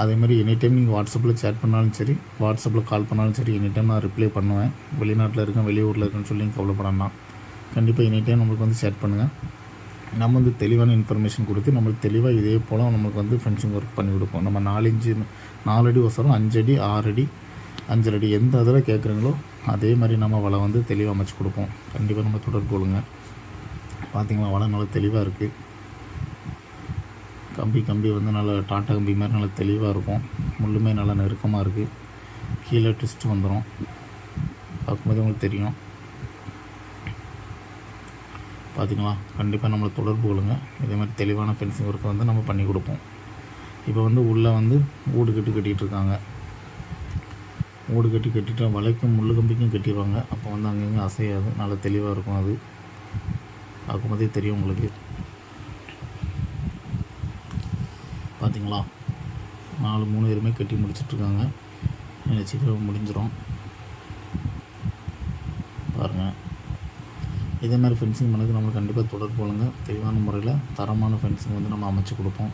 அதே மாதிரி எனி டைம் நீங்கள் வாட்ஸ்அப்பில் சேட் பண்ணாலும் சரி வாட்ஸ்அப்பில் கால் பண்ணாலும் சரி எனி டைம் நான் ரிப்ளை பண்ணுவேன். வெளிநாட்டில் இருக்கேன் வெளியூரில் இருக்கேன்னு சொல்லி நீங்கள் கண்டிப்பாக எனி டைம் நம்மளுக்கு வந்து சேட் பண்ணுங்கள் நம்ம வந்து தெளிவான இன்ஃபர்மேஷன் கொடுத்து நம்மளுக்கு தெளிவாக இதே போல் நம்மளுக்கு வந்து ஃபென்சிங் ஒர்க் பண்ணி கொடுப்போம். நம்ம நாலு நாலடி ஒசரம் அஞ்சடி ஆறடி அஞ்சரடி அஞ்சரை அடி எந்த அதில் கேட்குறீங்களோ அதே மாதிரி நம்ம வலை வந்து தெளிவாக அமைச்சு கொடுப்போம். கண்டிப்பாக நம்ம தொடர்பு கொள்ளுங்க. பார்த்தீங்களா வலை நல்லா தெளிவாக இருக்குது கம்பி கம்பி வந்து நல்லா டாட்டா கம்பி மாதிரி நல்லா தெளிவாக இருக்கும். முள்ளுமே நல்லா நெருக்கமாக இருக்குது கீழே ட்விஸ்ட் வந்துடும் பார்க்கும்போது உங்களுக்கு தெரியும். பார்த்தீங்களா கண்டிப்பாக நம்மளை தொடர்பு கொள்ளுங்க. இதே மாதிரி தெளிவான ஃபென்சிங் ஒர்க்கை வந்து நம்ம பண்ணி கொடுப்போம். இப்போ வந்து உள்ளே வந்து ஊடு கட்டி கட்டிகிட்டு இருக்காங்க. ஊடு கட்டி கட்டிட்டு வலைக்கும் முள்ளு கம்பிக்கும் கட்டிடுவாங்க. அப்போ வந்து அங்கங்கே அசையாது. நல்லா தெளிவாக இருக்கும் அது. பார்க்கும்போதே தெரியும் உங்களுக்கு. பார்த்தீங்களா? நாலு மூணு பேருமே கட்டி முடிச்சிட்ருக்காங்க. எனக்கு சீக்கிரம் முடிஞ்சிடும் பாருங்கள் இதே மாதிரி ஃபென்சிங் பண்ணதுக்கு நம்மளுக்கு கண்டிப்பாக தொடர்பு கொள்ளுங்க தெளிவான முறையில் தரமான ஃபென்சிங் வந்து நம்ம அமைச்சு கொடுப்போம்.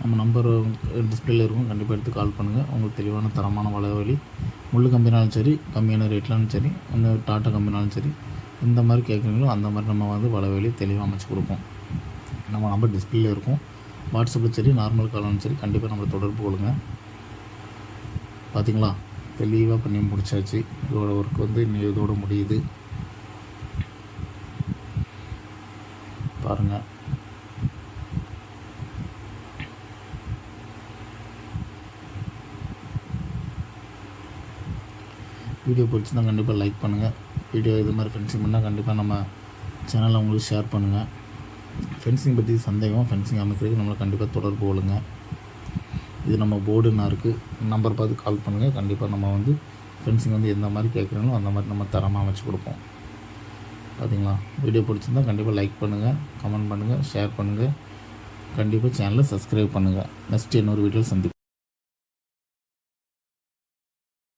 நம்ம நம்பர் டிஸ்பிளேல இருக்கும். கண்டிப்பாக எடுத்து கால் பண்ணுங்கள் உங்களுக்கு தெளிவான தரமான வலைவலி. முள் கம்பினாலும் சரி கம்மியான ரேட்லாலும் சரி அந்த டாட்டா கம்பினாலும் சரி எந்த மாதிரி கேட்குறீங்களோ அந்த மாதிரி நம்ம வந்து வலைவலி தெளிவாக அமைச்சு கொடுப்போம். நம்ம நம்பர் டிஸ்பிளே இருக்கும். வாட்ஸ்அப்பில் சரி நார்மல் காலாலும் சரி கண்டிப்பாக நம்மளை தொடர்பு கொள்ளுங்க. பார்த்தீங்களா தெளிவாக பண்ணி முடிச்சாச்சு. இதோட ஒர்க் வந்து இன்னும் இதோட முடியுது. பாருங்கள் வீடியோ பிடிச்சிருந்தா கண்டிப்பாக லைக் பண்ணுங்கள் வீடியோ இது மாதிரி ஃபென்சிங் பண்ணால் கண்டிப்பாக நம்ம சேனலை உங்களுக்கு ஷேர் பண்ணுங்கள் ஃபென்சிங் பற்றி சந்தேகம் ஃபென்சிங் அமைக்கிறதுக்கு நம்மளை கண்டிப்பாக தொடர்பு கொள்ளுங்க. இது நம்ம போர்டுன்னா இருக்குது நம்பர் பார்த்து கால் பண்ணுங்கள் கண்டிப்பாக நம்ம வந்து ஃபென்சிங் வந்து எந்த மாதிரி கேட்குறீங்களோ அந்த மாதிரி நம்ம தரமாக அமைச்சு கொடுப்போம். பார்த்தீங்களா வீடியோ பிடிச்சிருந்தா கண்டிப்பாக லைக் பண்ணுங்கள் கமெண்ட் பண்ணுங்கள் ஷேர் பண்ணுங்கள் கண்டிப்பாக சேனலை சப்ஸ்கிரைப் பண்ணுங்கள் நெக்ஸ்ட் இன்னொரு வீடியோவில் சந்திப்போம்.